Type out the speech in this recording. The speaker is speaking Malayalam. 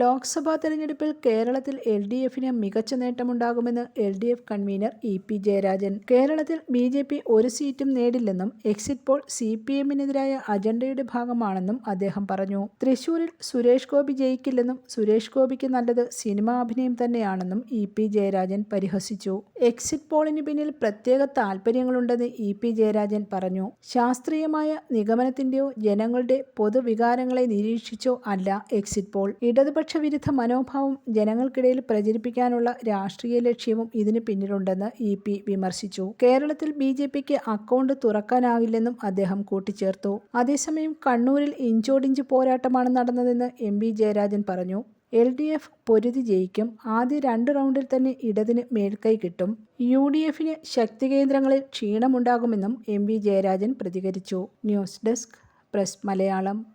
ലോക്സഭാ തെരഞ്ഞെടുപ്പിൽ കേരളത്തിൽ എൽ ഡി എഫിന് മികച്ച നേട്ടമുണ്ടാകുമെന്ന് L D F convener E P Jayarajan. കേരളത്തിൽ ബി ജെ പി ഒരു സീറ്റും നേടില്ലെന്നും എക്സിറ്റ് പോൾ സി പി എമ്മിനെതിരായ അജണ്ടയുടെ ഭാഗമാണെന്നും അദ്ദേഹം പറഞ്ഞു. തൃശൂരിൽ സുരേഷ് ഗോപി ജയിക്കില്ലെന്നും സുരേഷ് ഗോപിക്ക് നല്ലത് സിനിമാ അഭിനയം തന്നെയാണെന്നും ഇ പി ജയരാജൻ പരിഹസിച്ചു. എക്സിറ്റ് പോളിന് പിന്നിൽ പ്രത്യേക താൽപ്പര്യങ്ങളുണ്ടെന്ന് ഇ പി ജയരാജൻ പറഞ്ഞു. ശാസ്ത്രീയമായ നിഗമനത്തിന്റെയോ ജനങ്ങളുടെ പൊതുവികാരങ്ങളെ നിരീക്ഷിച്ചോ അല്ല എക്സിറ്റ് പോൾ. ഇടതുപക്ഷ വിരുദ്ധ മനോഭാവം ജനങ്ങൾക്കിടയിൽ പ്രചരിപ്പിക്കാനുള്ള രാഷ്ട്രീയ ലക്ഷ്യവും ഇതിന് പിന്നിലുണ്ടെന്ന് ഇ പി വിമർശിച്ചു. കേരളത്തിൽ ബി ജെ പിക്ക് അക്കൗണ്ട് തുറക്കാനാകില്ലെന്നും അദ്ദേഹം കൂട്ടിച്ചേർത്തു. അതേസമയം കണ്ണൂരിൽ ഇഞ്ചോടിഞ്ച് പോരാട്ടമാണ് നടന്നതെന്ന് എം ബി ജയരാജൻ പറഞ്ഞു. എൽ ഡി എഫ് പൊരുതി ജയിക്കും. ആദ്യ രണ്ട് റൗണ്ടിൽ തന്നെ ഇടതിന് മേൽക്കൈ കിട്ടും. യു ഡി എഫിന് ശക്തി കേന്ദ്രങ്ങളിൽ ക്ഷീണമുണ്ടാകുമെന്നും എം വി ജയരാജൻ പ്രതികരിച്ചു. News desk press Malayalam.